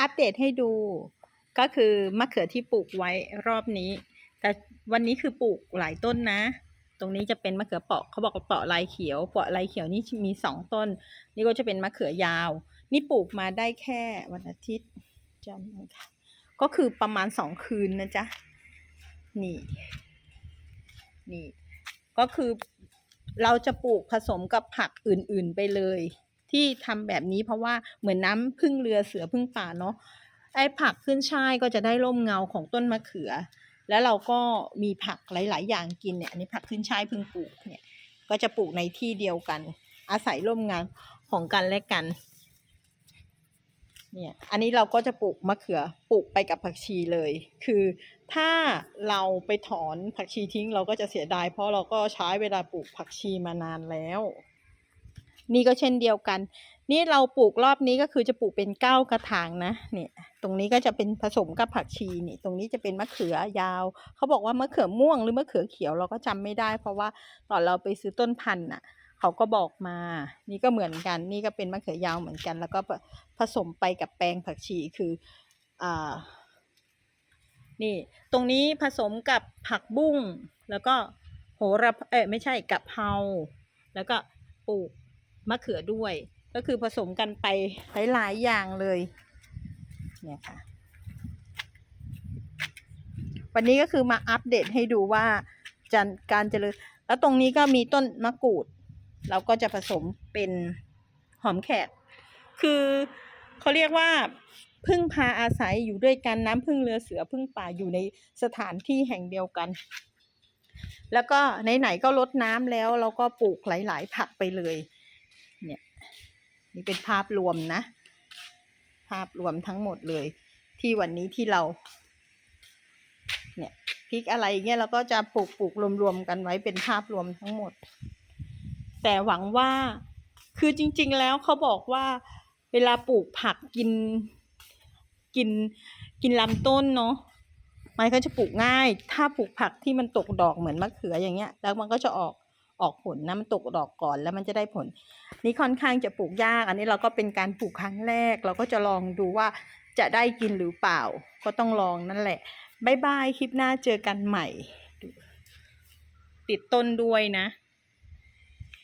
อัปเดตให้ดู ก็คือมะเขือที่ปลูกไว้รอบนี้ แต่วันนี้คือปลูกหลายต้นนะ ตรงนี้จะเป็นมะเขือเปาะเขาบอกว่าเปาะลายเขียวเปาะลายเขียวนี่มีสองต้น นี่ก็จะเป็นมะเขือยาว นี่ปลูกมาได้แค่วันอาทิตย์จันทร์อังคารก็คือประมาณสองคืนนะจ๊ะนี่นี่ ก็คือเราจะปลูกผสมกับผักอื่น ๆ ไปเลย ที่ทำแบบนี้เพราะว่าเหมือนน้ำพึ่งเรือเสือพึ่งป่าเนาะไอ้ผักขึ้นช่ายก็จะได้ร่มเงาของต้นมะเขือ แล้วเราก็มีผักหลาย ๆ อย่างกินเนี่ยอันนี้ผักขึ้นช่ายพึ่งปลูกเนี่ยก็จะปลูกในที่เดียวกัน อาศัยร่มเงาของกันและกันเนี่ยอันนี้เราก็จะปลูกมะเขือปลูกไปกับผักชีเลย คือถ้าเราไปถอนผักชีทิ้งเราก็จะเสียดายเพราะเราก็ใช้เวลาปลูกผักชีมานานแล้ว นี่ก็เช่นเดียวกัน นี่เราปลูกรอบนี้ก็คือจะปลูกเป็นเก้ากระถางนะเนี่ยตรงนี้ก็จะเป็นผสมกับผักชีนี่ตรงนี้จะเป็นมะเขือยาว เขาบอกว่ามะเขือม่วงหรือมะเขือเขียวเราก็จำไม่ได้ เพราะว่าตอนเราไปซื้อต้นพันธุ์น่ะเขาก็บอกมา นี่ก็เหมือนกัน นี่ก็เป็นมะเขือยาวเหมือนกัน แล้วก็ผสมไปกับแปลงผักชีคืออ่านี่ ตรงนี้ผสมกับผักบุ้ง แล้วก็โหระเอ้ยไม่ใช่กะเพราแล้วก็ปลูก มะเขือด้วย ก็คือผสมกันไปหลายๆอย่างเลย เนี่ยค่ะ วันนี้ก็คือมาอัปเดตให้ดูว่าจันการเจริญ แล้วตรงนี้ก็มีต้นมะกรูด เราก็จะผสมเป็นหอมแขก คือเขาเรียกว่าพึ่งพาอาศัยอยู่ด้วยกันน้ำพึ่งเรือเสือพึ่งป่าอยู่ในสถานที่แห่งเดียวกัน แล้วก็ไหนๆก็ลดน้ำแล้วเราก็ปลูกหลาย ๆ ผักไปเลยเนี่ย นี่เป็นภาพรวมนะ ภาพรวมทั้งหมดเลย ที่วันนี้ที่เรา เนี่ยพริกอะไรเงี้ยเราก็จะปลูกปลูกรวมๆกันไว้เป็นภาพรวมทั้งหมด แต่หวังว่าคือจริง ๆ แล้วเขาบอกว่าเวลาปลูกผักกินกินกินลำต้นเนาะมันก็จะปลูกง่าย ถ้าปลูกผักที่มันตกดอกเหมือนมะเขืออย่างเงี้ย แล้วมันก็จะออก ออกผลนะมันตกดอกก่อนแล้วมันจะได้ผล นี่ค่อนข้างจะปลูกยาก อันนี้เราก็เป็นการปลูกครั้งแรก เราก็จะลองดูว่าจะได้กินหรือเปล่า ก็ต้องลองนั่นแหละบายบายคลิปหน้าเจอกันใหม่ ติดต้นด้วยนะ